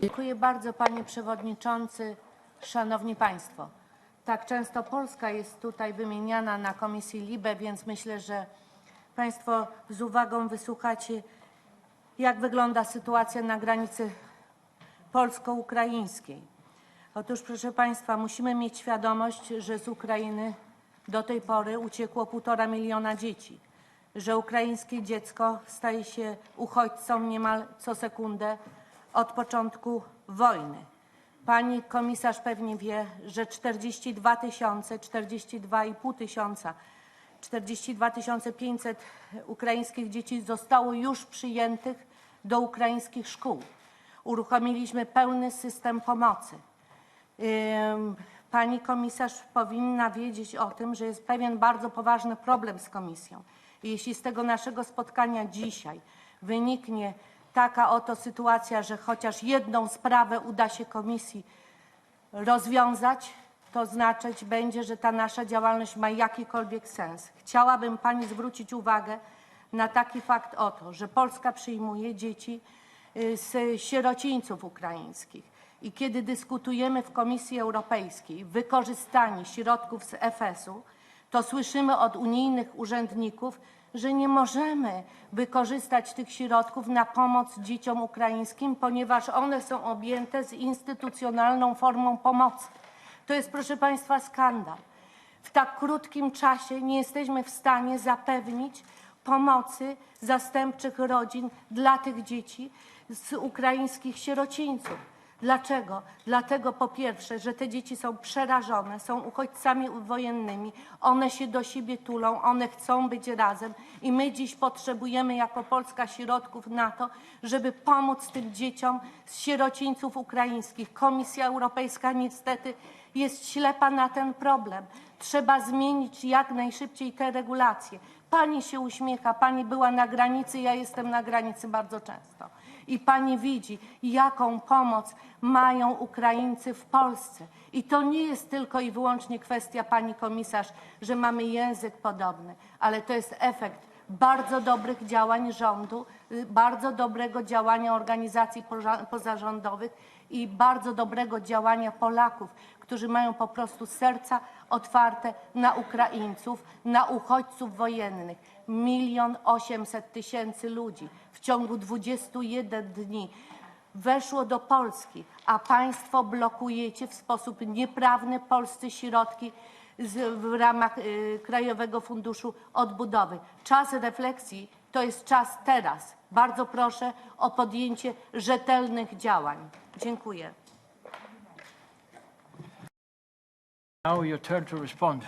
Dziękuję bardzo Panie Przewodniczący, Szanowni Państwo. Tak często Polska jest tutaj wymieniana na Komisji LIBE, więc myślę, że Państwo z uwagą wysłuchacie, jak wygląda sytuacja na granicy polsko-ukraińskiej. Otóż, proszę Państwa, musimy mieć świadomość, że z Ukrainy do tej pory uciekło półtora miliona dzieci, że ukraińskie dziecko staje się uchodźcą niemal co sekundę od początku wojny. Pani komisarz pewnie wie, że 42 tysiące, 42,5 tysiąca, 42 500 ukraińskich dzieci zostało już przyjętych do ukraińskich szkół. Uruchomiliśmy pełny system pomocy. Pani komisarz powinna wiedzieć o tym, że jest pewien bardzo poważny problem z komisją. Jeśli z tego naszego spotkania dzisiaj wyniknie taka oto sytuacja, że chociaż jedną sprawę uda się komisji rozwiązać, to znaczyć będzie, że ta nasza działalność ma jakikolwiek sens. Chciałabym Pani zwrócić uwagę na taki fakt oto, że Polska przyjmuje dzieci y, z sierocińców ukraińskich. I kiedy dyskutujemy w Komisji Europejskiej wykorzystanie środków z EFS-u, to słyszymy od unijnych urzędników, że nie możemy wykorzystać tych środków na pomoc dzieciom ukraińskim, ponieważ one są objęte instytucjonalną formą pomocy. To jest, proszę Państwa, skandal. W tak krótkim czasie nie jesteśmy w stanie zapewnić pomocy zastępczych rodzin dla tych dzieci z ukraińskich sierocińców. Dlaczego? Dlatego po pierwsze, że te dzieci są przerażone, są uchodźcami wojennymi, one się do siebie tulą, one chcą być razem i my dziś potrzebujemy jako Polska środków na to, żeby pomóc tym dzieciom z sierocińców ukraińskich. Komisja Europejska niestety jest ślepa na ten problem. Trzeba zmienić jak najszybciej te regulacje. Pani się uśmiecha, pani była na granicy, ja jestem na granicy bardzo często. I pani widzi, jaką pomoc mają Ukraińcy w Polsce. I to nie jest tylko i wyłącznie kwestia pani komisarz, że mamy język podobny, ale to jest efekt bardzo dobrych działań rządu, y, bardzo dobrego działania organizacji pozarządowych i bardzo dobrego działania Polaków, którzy mają po prostu serca otwarte na Ukraińców, na uchodźców wojennych. Milion osiemset tysięcy ludzi w ciągu 21 dni weszło do Polski, a państwo blokujecie w sposób nieprawny polskie środki z, w ramach y, Krajowego Funduszu Odbudowy. Czas refleksji to jest czas teraz. Bardzo proszę o podjęcie rzetelnych działań. Dziękuję. Now your turn to respond.